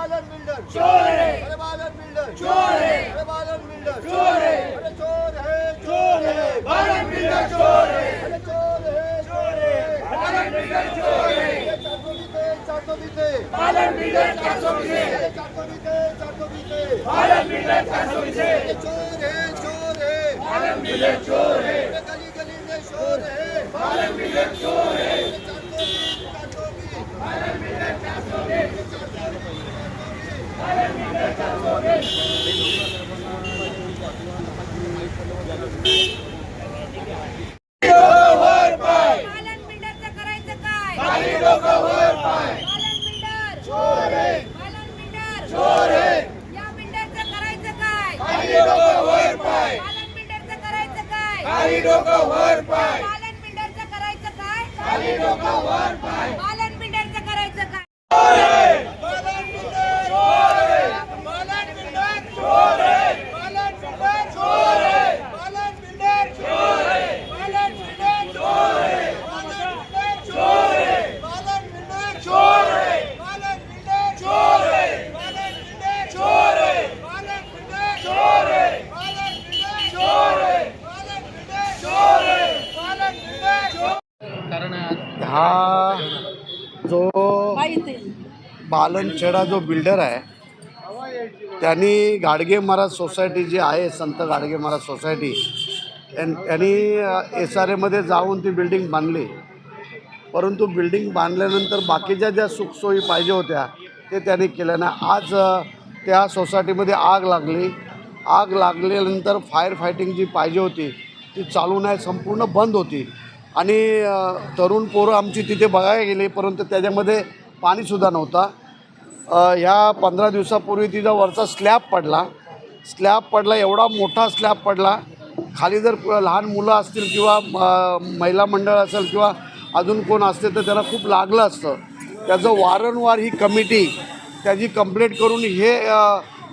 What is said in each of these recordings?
বাদন বিল্ডার চোর হে আরে বাদন বিল্ডার চোর হে আরে বাদন বিল্ডার চোর হে আরে চোর হে চোর হে বাদন বিল্ডার চোর হে আরে চোর হে চোর হে বাদন বিল্ডার চোর হে চাকরিতে চাকরিতে বাদন বিল্ডার চাকরিতে চাকরিতে চাকরিতে বাদন বিল্ডার চাকরিতে চোর হে চোর হে বাদন বিল্ডার চোর হে গলি গলি মে চোর হে বাদন বিল্ডার চোর হে চাকরি চাকরি বাদন বিল্ডার চাকরি Thank you. पालनछेडा जो बिल्डर आहे त्यांनी गाडगे महाराज सोसायटी जी आहे संत गाडगे महाराज सोसायटी त्यांनी एस आर एमध्ये जाऊन ती बिल्डिंग बांधली. परंतु बिल्डिंग बांधल्यानंतर बाकीच्या ज्या सुखसोयी पाहिजे होत्या ते त्यांनी केल्या नाही. आज त्या सोसायटीमध्ये आग लागली. आग लागल्यानंतर फायर फायटिंग जी पाहिजे होती ती चालू नाही संपूर्ण बंद होती. आणि तरुण पोरं आमची तिथे बघायला गेली परंतु त्याच्यामध्ये पाणीसुद्धा नव्हता. ह्या पंधरा दिवसापूर्वी तिचा वरचा स्लॅब पडला. स्लॅब पडला एवढा मोठा स्लॅब पडला. खाली जर लहान मुलं असतील किंवा महिला मंडळ असेल किंवा अजून कोण असते तर त्याला खूप लागलं असतं. त्याचं वारंवार ही कमिटी त्याची कंप्लेंट करून हे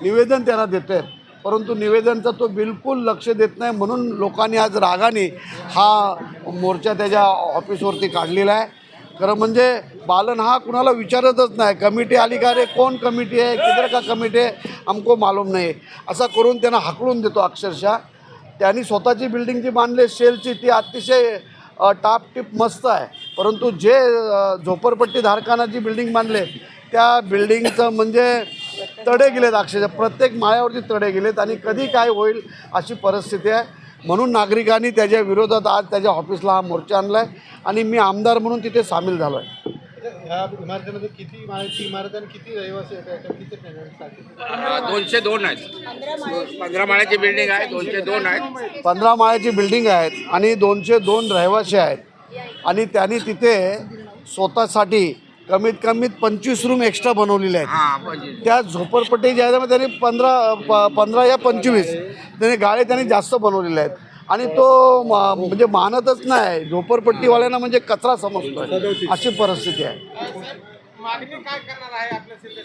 निवेदन त्याला देते परंतु निवेदनचा तो बिलकुल लक्ष देत नाही म्हणून लोकांनी आज रागाने हा मोर्चा त्याच्या ऑफिसवरती काढलेला आहे. खरं म्हणजे बालन हा कुणाला विचारतच नाही. कमिटी आली का रे? कोण कमिटी आहे? किधर का कमिटी आहे? आमको मालूम नाही असा करून त्यांना हाकलून देतो अक्षरशः. त्यांनी स्वतःची बिल्डिंग जी बांधली शेलची ती अतिशय टापटीप मस्त आहे. परंतु जे अ, झोपडपट्टी धारकांना जी बिल्डिंग बांधले त्या बिल्डिंगचं म्हणजे तडे गेलेत अक्षरशः. प्रत्येक माळ्यावरती तडे गेलेत आणि कधी काय होईल अशी परिस्थिती आहे. म्हणून नागरिकांनी त्याच्या विरोधात आज त्याच्या ऑफिसला हा मोर्चा आणला आहे आणि मी आमदार म्हणून तिथे सामील झालो आहे ह्या इमारतीमध्ये किती माळ्याची इमारत आणि किती रहिवासी दोनशे दोन आहेत. पंधरा माळ्याची बिल्डिंग आहे दोनशे दोन आहेत. पंधरा माळ्याची बिल्डिंग आहेत आणि दोनशे दोन रहिवासी आहेत. आणि त्यांनी तिथे स्वतःसाठी कमीत कमीत पंचवीस रूम एक्स्ट्रा बनवलेले आहेत. हा पंचवीस त्या झोपडपट्टी ज्या आहेत त्यांनी पंधरा प- पंधरा या पंचवीस त्यांनी गाळे त्यांनी जास्त बनवलेले आहेत. आणि तो म्हणजे मानतच नाही. झोपडपट्टीवाल्यांना म्हणजे कचरा समजतोय. अशी परिस्थिती आहे.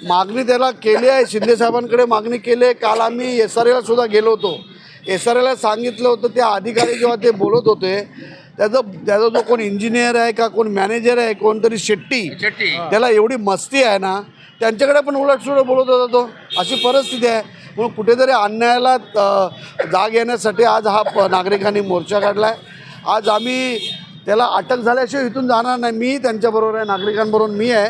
मागणी त्याला केली आहे. शिंदे साहेबांकडे मागणी केली आहे. काल आम्ही एस आर एला सुद्धा गेलो होतो. एस आर एला सांगितलं होतं त्या अधिकारी जेव्हा ते बोलत होते त्याचं त्याचा जो कोण इंजिनियर आहे का कोण मॅनेजर आहे कोणतरी शेट्टी शेट्टी. त्याला एवढी मस्ती आहे ना त्यांच्याकडे पण उलटसुलट बोलत होता तो. अशी परिस्थिती आहे. म्हणून कुठेतरी अन्यायाला जाग येण्यासाठी आज हा प नागरिकांनी मोर्चा काढला आहे आज आम्ही त्याला अटक झाल्याशिवाय इथून जाणार नाही. मी त्यांच्याबरोबर आहे नागरिकांबरोबर मी आहे.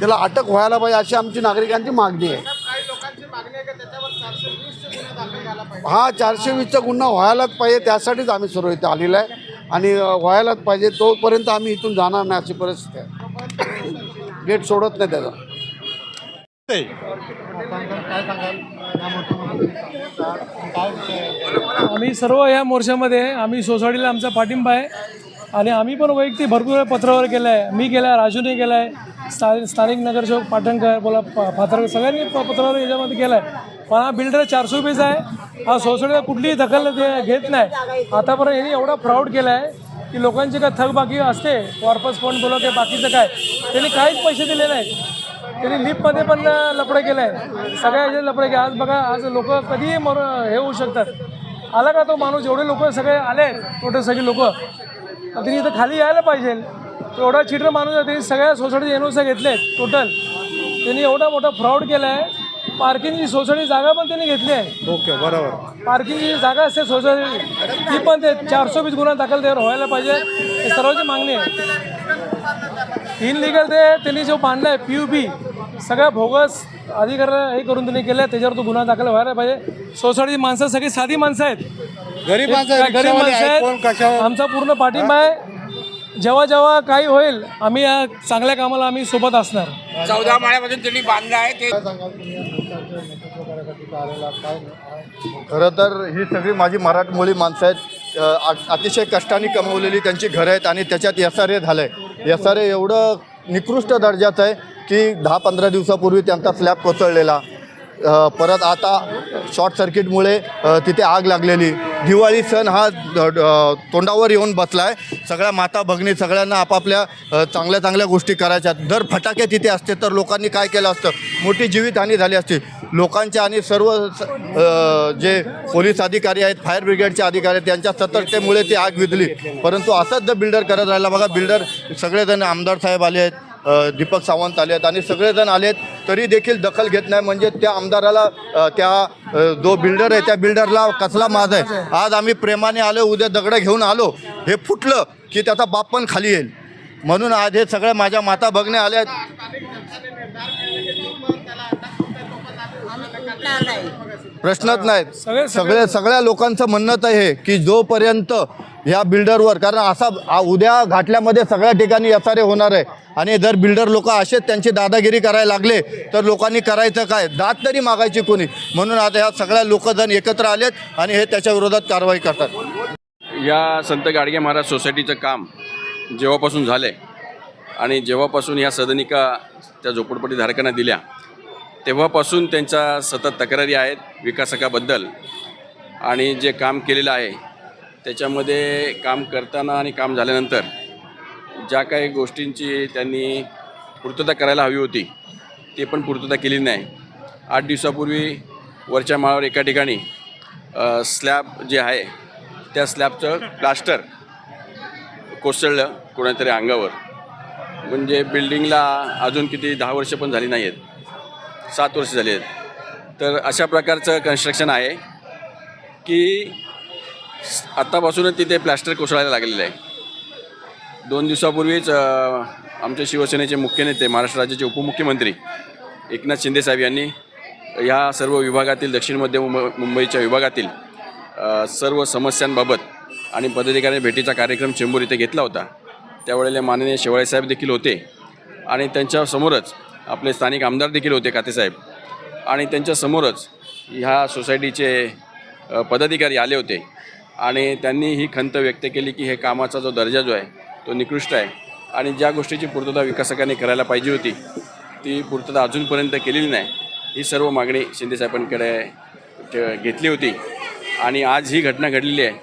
त्याला अटक व्हायला पाहिजे अशी आमची नागरिकांची मागणी आहे. काही लोकांची मागणी आहे की? त्याच्यावर चारशे वीसचे गुन्हे दाखल झाला पाहिजे. हा चारशे वीसचा गुन्हा व्हायलाच पाहिजे त्यासाठीच आम्ही सर्व इथे आलेलो आहे. आणि व्हायलाच पाहिजे तोपर्यंत आम्ही इथून जाणार नाही अशी परिस्थिती आहे. गेट सोडत नाही त्याचा आम्ही सर्व या मोर्चामध्ये आम्ही सोसायटीला आमचा पाठिंबा आहे. आणि आम्ही पण वैयक्तिक भरपूर वेळा पत्रावर केलं आहे मी केला आहे राजूने केला आहे स्था स्थानिक नगरसेवक पाटणकर बोला प- सगळ्यांनी प- पत्रावर याच्यामध्ये केलं आहे पण हा बिल्डर चारशे रुपयेचा आहे. हा सोसायटीला कुठलीही दखल घेत नाही. आतापर्यंत यांनी एवढा फ्रॉड केला आहे की लोकांची काय थकबाकी असते. वॉर्पस फंड बोला ते बाकीचं काय. त्यांनी काहीच पैसे दिले नाही त्यांनी लिफ्टमध्ये पण लपडे केलं आहे सगळ्या याचे लपडे केले आज बघा आज लोक कधीही मर हे होऊ शकतात. आला का तो माणूस? एवढे लोक सगळे आले आहेत टोटल सगळे लोक. त्यांनी इथं खाली यायला पाहिजे. एवढा चिटर माणूस आहे त्यांनी सगळ्या सोसायटी एन ओसा घेतले टोटल त्यांनी एवढा मोठा फ्रॉड केला आहे पार्किंगची सोसायटी जागा पण त्यांनी घेतली आहे. ओके बरोबर. पार्किंगची जागा असते सोसायटी. ती पण ते चारशे वीस गुन्हा दाखल त्यावर व्हायला पाहिजे. हे सर्वांची मागणी आहे. इन लिगल ते त्यांनी जो बांधला आहे पी यू पी सगळ्या भोगस अधिकार हे करून त्यांनी केलं त्याच्यावर तो गुन्हा दाखल व्हायला पाहिजे. सोसायटीची माणसं सगळी साधी माणसं आहेत. गरीब माणसं गरीब माणसं आहेत, आहेत आमचा पूर्ण पाठिंबा आहे. जेव्हा जेव्हा काही होईल आम्ही या चांगल्या कामाला आम्ही सोबत असणार. चौदा माळ्यापासून त्यांनी बांधलं आहे ते? खरं तर ही सगळी माझी मराठमोळी माणसं आहेत. अ, अतिशय कष्टाने कमवलेली त्यांची घरं आहेत आणि त्याच्यात एस आर ए झालं आहे एस आर ए एवढं निकृष्ट दर्जाचं आहे की दहा पंधरा दिवसापूर्वी त्यांचा स्लॅब कोसळलेला. परत आता शॉर्ट सर्किटमुळे तिथे आग लागलेली. दिवाळी सण हा ड- तोंडावर येऊन बसला आहे सगळ्या माता भगिनी सगळ्यांना आपापल्या चांगल्या चांगल्या गोष्टी करायच्या दर फटाके तिथे असते तर लोकांनी काय केलं असतं? मोठी जीवितहानी झाली असती. लोकांच्या आणि सर्व स- जे पोलीस अधिकारी आहेत फायर ब्रिगेडचे अधिकारी आहेत त्यांच्या सतर्कतेमुळे ती आग विझली. परंतु असंच जर बिल्डर करत राहिला बघा बिल्डर सगळेजण आमदार साहेब आले आहेत. दीपक सावंत आले आहेत आणि सगळेजण आले आहेत तरी देखील दखल घेत नाही. म्हणजे त्या आमदाराला त्या जो बिल्डर आहे त्या बिल्डरला कसला माज आहे? आज आम्ही प्रेमाने आलो उद्या दगडं घेऊन आलो. हे फुटलं की त्याचा बाप पण खाली येईल. म्हणून आज हे सगळ्या माझ्या माता बघणे आल्या आहेत. प्रश्नच नाहीत. सगळे- सगळे सगळ्या लोकांचं म्हणणंच आहे की जोपर्यंत ह्या बिल्डरवर कारण असा उद्या घाटल्यामध्ये सगळ्या ठिकाणी एस होणार आहे. आणि जर बिल्डर लोक असेच त्यांची दादागिरी करायला लागले तर लोकांनी करायचं काय? दात तरी मागायची कोणी? म्हणून आता ह्या सगळ्या लोकजण एकत्र आलेत आणि हे त्याच्या विरोधात कारवाई करतात. या संत गाडगे महाराज सोसायटीचं काम जेव्हापासून झालं आणि जेव्हापासून ह्या सदनिका त्या झोपडपट्टीधारकांना दिल्या तेव्हापासून त्यांच्या सतत तक्रारी आहेत विकासकाबद्दल. आणि जे काम केलेलं आहे त्याच्यामध्ये काम करताना आणि काम झाल्यानंतर ज्या काही गोष्टींची त्यांनी पूर्तता करायला हवी होती ते पण पूर्तता केली नाही. आठ दिवसापूर्वी वरच्या माळावर एका ठिकाणी स्लॅब जे आहे त्या स्लॅबचं प्लास्टर कोसळलं कोणातरी अंगावर. म्हणजे बिल्डिंगला अजून किती दहा वर्ष पण झाली नाही आहेत सात वर्ष झाली आहेत. तर अशा प्रकारचं कन्स्ट्रक्शन आहे की आत्तापासूनच तिथे प्लॅस्टर कोसळायला लागलेलं आहे. दोन दिवसापूर्वीच आमच्या शिवसेनेचे मुख्य नेते महाराष्ट्र राज्याचे उपमुख्यमंत्री एकनाथ शिंदेसाहेब यांनी या सर्व विभागातील दक्षिण मध्य मुंब मुंबईच्या विभागातील सर्व समस्यांबाबत आणि पदाधिकारी भेटीचा कार्यक्रम चेंबूर इथे घेतला होता. त्यावेळेला माननीय शेवाळेसाहेब देखील होते आणि त्यांच्यासमोरच आपले स्थानिक आमदार देखील होते कातेसाहेब आणि त्यांच्यासमोरच ह्या सोसायटीचे पदाधिकारी आले होते. आणि त्यांनी ही खंत व्यक्त केली की हे कामाचा जो दर्जा जो आहे तो निकृष्ट आहे. आणि ज्या गोष्टीची पूर्तता विकासकांनी करायला पाहिजे होती ती पूर्तता अजूनपर्यंत केलेली नाही. ही सर्व मागणी शिंदेसाहेबांकडे घेतली होती. आणि आज ही घटना घडलेली आहे.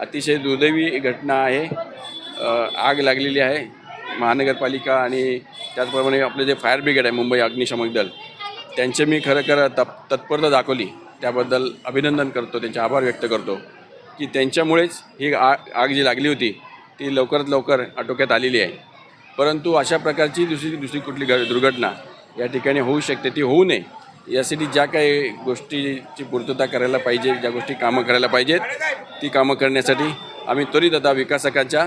अतिशय दुर्दैवी घटना आहे. आग लागलेली आहे. महानगरपालिका आणि त्याचप्रमाणे आपले जे फायर ब्रिगेड आहे मुंबई अग्निशमक दल त्यांचे मी खरं खरं तप तत्परता दाखवली. त्याबद्दल अभिनंदन करतो त्यांचे आभार व्यक्त करतो की त्यांच्यामुळेच ही आग आग जी लागली होती ती लवकरात लवकर आटोक्यात आलेली आहे. परंतु अशा प्रकारची दुसरी दुसरी कुठली घ दुर्घटना या ठिकाणी होऊ शकते ती होऊ नये. यासाठी ज्या काही गोष्टीची पूर्तता करायला पाहिजे ज्या गोष्टी कामं करायला पाहिजेत ती कामं करण्यासाठी आम्ही त्वरित आता विकासकाच्या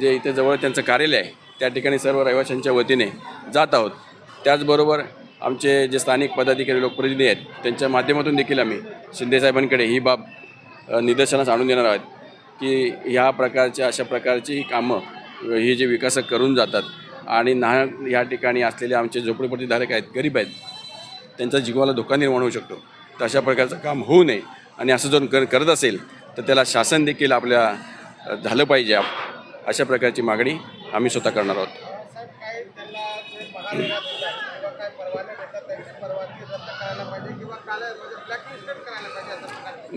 जे इथे जवळ त्यांचं कार्यालय आहे त्या ठिकाणी सर्व रहिवाशांच्या वतीने जात आहोत. त्याचबरोबर आमचे जे स्थानिक पदाधिकारी लोकप्रतिनिधी आहेत त्यांच्या माध्यमातून देखील आम्ही शिंदेसाहेबांकडे ही बाब निदर्शनास आणून देणार आहोत की ह्या प्रकारच्या अशा प्रकारची ही कामं ही जे विकासक करून जातात आणि ना ह्या ठिकाणी असलेले आमचे झोपडपट्टीधारक आहेत गरीब आहेत त्यांच्या जीवाला धोका निर्माण होऊ शकतो. तर अशा प्रकारचं काम होऊ नये आणि असं जर कर करत असेल तर त्याला शासन देखील आपल्या झालं पाहिजे. अशा प्रकारची मागणी आम्ही स्वतः करणार आहोत.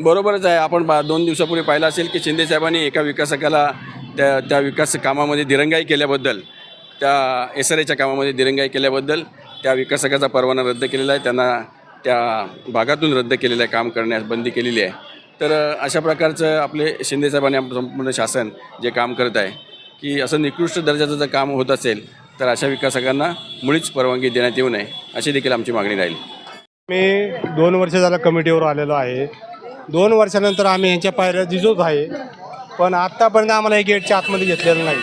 बरोबरच आहे. आपण बा दोन दिवसापूर्वी पाहिलं असेल की शिंदे साहेबांनी एका विकासकाला त्या त्या विकास कामामध्ये दिरंगाई केल्याबद्दल त्या एस आर एच्या कामामध्ये दिरंगाई केल्याबद्दल त्या विकासकाचा परवाना रद्द केलेला आहे. त्यांना त्या भागातून रद्द केलेलं आहे काम करण्यास बंदी केलेली आहे. तर अशा प्रकारचं आपले शिंदे साहेबांनी संपूर्ण शासन जे काम करत आहे की असं निकृष्ट दर्जाचं जर काम होत असेल तर अशा विकासकांना मुळीच परवानगी देण्यात येऊ नये अशी देखील आमची मागणी राहील. मी दोन वर्ष झालं कमिटीवर आलेलो आहे. दोन वर्षानंतर आम्ही यांच्या पायऱ्या जिजोच आहे पण आत्तापर्यंत आम्हाला हे गेटच्या आतमध्ये घेतलेलं नाही.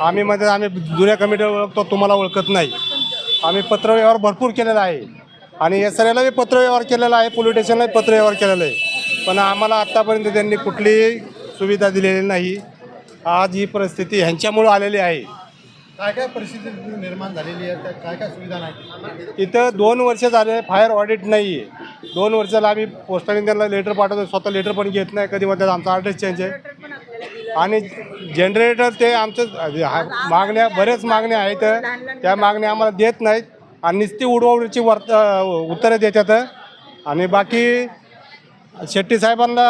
आम्ही म्हणजे आम्ही जुन्या कमिटीवर ओळखतो तुम्हाला ओळखत नाही. आम्ही पत्रव्यवहार भरपूर केलेला आहे. आणि एस आर बी पत्रव्यवहार केलेला आहे पोलीस स्टेशनलाही पत्रव्यवहार केलेला आहे. पण आम्हाला आत्तापर्यंत त्यांनी कुठलीही सुविधा दिलेली नाही. आज ही परिस्थिती ह्यांच्यामुळं आलेली आहे. काय काय परिस्थिती निर्माण झालेली आहे? त्यात काय काय सुविधा नाही? इथं दोन वर्ष झाले फायर ऑडिट नाही आहे दोन वर्षाला आम्ही पोस्टाने त्यांना लेटर पाठवतो. स्वतः लेटर पण घेत नाही. कधी म्हणतात आमचा ॲड्रेस चेंज आहे. आणि जनरेटर ते आमचं मागण्या बरेच मागण्या आहेत. त्या मागण्या आम्हाला देत नाहीत. आणि नुसती उडवडीची वर्त उत्तरं देतात. आणि बाकी शेट्टी साहेबांना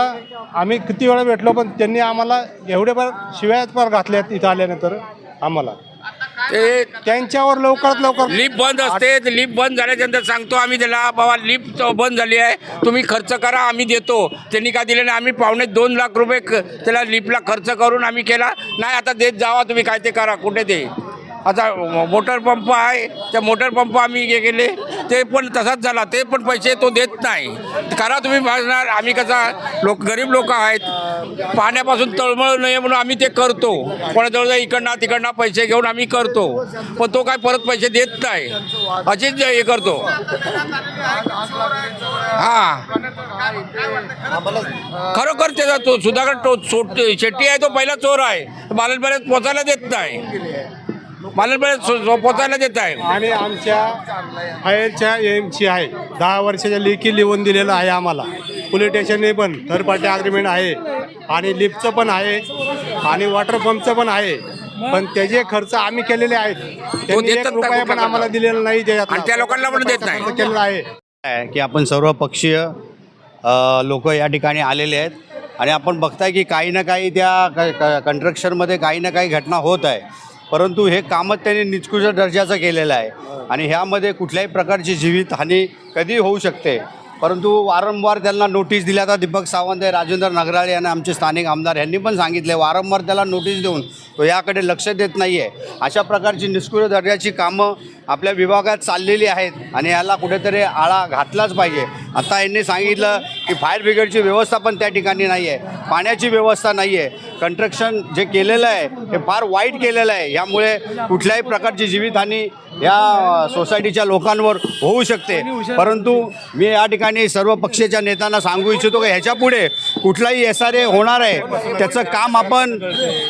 आम्ही किती वेळा भेटलो पण त्यांनी आम्हाला एवढे फार शिव्यात फार घातल्यात इथं आल्यानंतर आम्हाला. ते त्यांच्यावर लवकरात लवकर लिफ्ट बंद असते लिफ्ट बंद झाल्याच्यानंतर सांगतो आम्ही त्याला बाबा लिफ्ट बंद झाली आहे तुम्ही खर्च करा आम्ही देतो. त्यांनी काय दिले नाही आम्ही पावणे दोन लाख रुपये क- त्याला लिफ्टला खर्च करून आम्ही केला. नाही आता देत जावा तुम्ही काय ते करा कुठे ते? आता मोटर पंप आहे त्या मोटर पंप आम्ही हे केले. ते पण तसाच झाला ते पण पैसे तो देत नाही. करा तुम्ही भाजणार आम्ही कसा लोक गरीब लोक आहेत. पाण्यापासून तळमळ नये म्हणून आम्ही ते करतो. कोणाजवळ इकडनं तिकडनं पैसे घेऊन आम्ही करतो. पण तो काय परत पैसे देत नाही. असेच हे करतो. हां. खरोखर त्याचा तो सुधाकर तो शेट्टी आहे तो पहिला चोर आहे. मालनपर्यंत पोचायला देत नाही. मालनपर्यंत पोचायला देत आहे. आणि आमच्या फायरच्या एमची आहे. दहा वर्षाच्या लेखी लिहून दिलेलं आहे आम्हाला. पोलीस स्टेशनने पण थर्ड पार्टी अग्रीमेंट आहे. आणि लिफ्टचं पण आहे. आणि वॉटर पंपचं पण आहे. पण त्याचे खर्च आम्ही केलेले आहेत. त्यांनी एक रुपया पण आम्हाला दिलेला नाही आणि त्या लोकांना पण देत नाही. खर्च केलेला आहे. की आपण सर्व पक्षीय लोक या ठिकाणी आलेले आहेत. आणि आपण बघताय की काही ना काही त्या कन्स्ट्रक्शनमध्ये काही ना काही घटना होत आहे. परंतु हे कामच त्यांनी निकृष्ट दर्जाचं केलेलं आहे. आणि ह्यामध्ये कुठल्याही प्रकारची जीवितहानी कधी होऊ शकते. परंतु वारंवार त्यांना नोटीस दिल्या आता दीपक सावंत आहे राजेंद्र नगराळे आणि आमचे स्थानिक आमदार यांनी पण सांगितले वारंवार त्याला नोटीस देऊन तो याकडे लक्ष देत नाही आहे अशा प्रकारची निष्क्रिय दर्जाची कामं आपल्या विभागात चाललेली आहेत आणि याला कुठेतरी आळा घातलाच पाहिजे. आता यांनी सांगितलं की फायर ब्रिगेडची व्यवस्था पण त्या ठिकाणी नाही आहे. पाण्याची व्यवस्था नाही आहे. कंस्ट्रक्शन जे केलेलं आहे हे फार वाईट केलेलं आहे. यामुळे कुठल्याही प्रकारची जीवितहानी या सोसायटीच्या लोकांवर होऊ शकते. परंतु मी या ठिकाणी सर्व पक्षाच्या नेत्यांना सांगू इच्छितो की ह्याच्या पुढे कुठलाही एस आर ए होणार आहे त्याचं काम आपण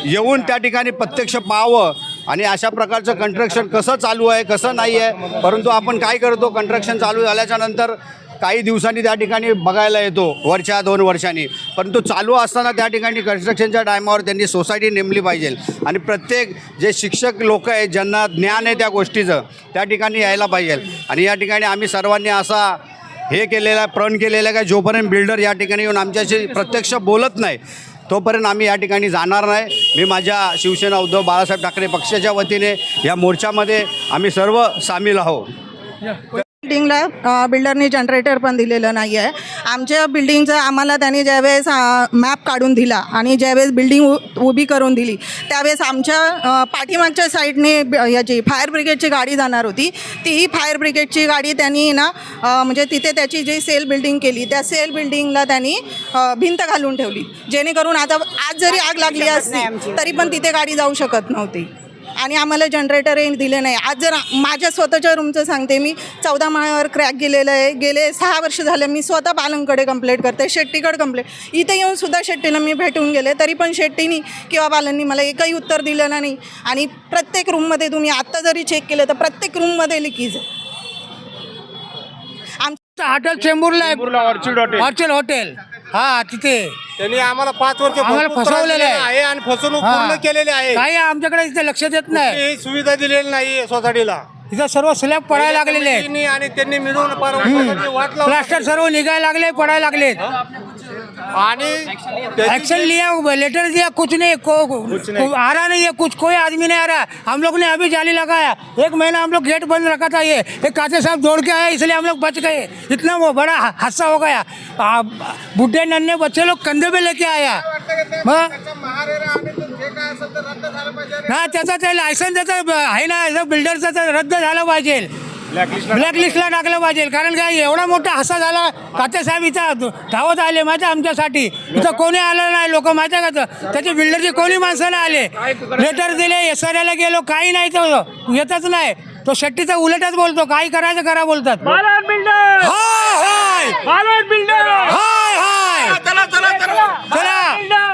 येऊन त्या ठिकाणी प्रत्यक्ष पाहावं. आणि अशा प्रकारचं कंस्ट्रक्शन कसं चालू आहे कसं नाही आहे परंतु आपण काय करतो कंस्ट्रक्शन चालू झाल्याच्यानंतर काही दिवसांनी त्या ठिकाणी बघायला येतो वर्षा दोन वर्षांनी. परंतु चालू असताना त्या ठिकाणी कन्स्ट्रक्शनच्या टायमावर त्यांनी सोसायटी नेमली पाहिजे. आणि प्रत्येक जे शिक्षक लोक आहेत ज्यांना ज्ञान आहे त्या गोष्टीचं त्या ठिकाणी यायला पाहिजे. आणि या ठिकाणी आम्ही सर्वांनी असा हे केलेला आहे प्रण केलेलं आहे का जोपर्यंत बिल्डर या ठिकाणी येऊन आमच्याशी प्रत्यक्ष बोलत नाही तोपर्यंत आम्ही या ठिकाणी जाणार नाही. मी माझ्या शिवसेना उद्धव बाळासाहेब ठाकरे पक्षाच्या वतीने या मोर्चामध्ये आम्ही सर्व सामील आहोत. बिल्डिंगला बिल्डरनी जनरेटर पण दिलेलं नाही आहे आमच्या बिल्डिंगचं आम्हाला त्यांनी ज्यावेळेस मॅप काढून दिला आणि ज्यावेळेस बिल्डिंग उभी करून दिली त्यावेळेस आमच्या पाठीमागच्या साईडने याची फायर ब्रिगेडची गाडी जाणार होती. ती फायर ब्रिगेडची गाडी त्यांनी ना म्हणजे तिथे त्याची जी सेल बिल्डिंग केली त्या सेल बिल्डिंगला त्यांनी भिंत घालून ठेवली. जेणेकरून आता आज जरी आग लागली असती तरी पण तिथे गाडी जाऊ शकत नव्हती. आणि आम्हाला जनरेटरही दिले नाही. आज जर माझ्या स्वतःच्या रूमचं सांगते मी चौदा माळ्यावर क्रॅक गेलेलं आहे. गेले सहा वर्ष झाले मी स्वतः बालनकडे कंप्लेंट करते शेट्टीकडे कंप्लेंट इथे येऊन सुद्धा शेट्टीला मी भेटून गेले तरी पण शेट्टीनी किंवा बालांनी मला एकही उत्तर दिलं नाही. आणि प्रत्येक रूममध्ये तुम्ही आत्ता जरी चेक केलं तर प्रत्येक रूममध्ये लिकीज आहे. हॉटेल चेंबूरला आहे. ऑर्चिड हॉटेल हा तिथे. त्यांनी आम्हाला पाच वर्ष आम्हाला भरपूर त्रास फसवलेलं दिलेला आहे. आणि फसवणूक हा. पूर्ण केलेली आहे. काही आमच्याकडे इथे लक्ष देत नाही. कुठलीही सुविधा दिलेली नाही सोसायटीला. इथं सर्व स्लॅब पडायला लागलेले आहेत. आणि त्यांनी मिळून वाट प्लास्टर सर्व निघायला लागले पडायला लागलेत. आणि एक्शन लिया लेटर दिया कुछ नहीं को, को, आ रहा नहीं है कुछ कोई आदमी नहीं आ रहा। हम लोग ने अभी जाली लगाया। एक महीना हम लोग गेट बंद रखा था ये। एक काते साहब दौड़ के आए इसलिए हम लोग बच गए। इतना वो बड़ा हादसा हो गया। बुढ़े नन्हे बच्चे लोग कंधे पे लेके आया। हा? त्याचा ते लायसन त्याचं आहे ना? बिल्डरचं रद्द झालं पाहिजे। ब्लॅकलिस्टला टाकलं पाहिजे. कारण काय एवढा मोठा हसा झाला काते साहेब इथं धावत आले आहे आमच्यासाठी. इथं कोणी आलं नाही लोक आहे का तर? त्याचे बिल्डरचे कोणी माणसं नाही आले. लेटर दिले एस आर ला गेलो काही नाही तो येतच नाही. तो शेट्टीचा उलटच बोलतो काही करायचं करा बोलतात. हाय हाय! हाय हाय! चला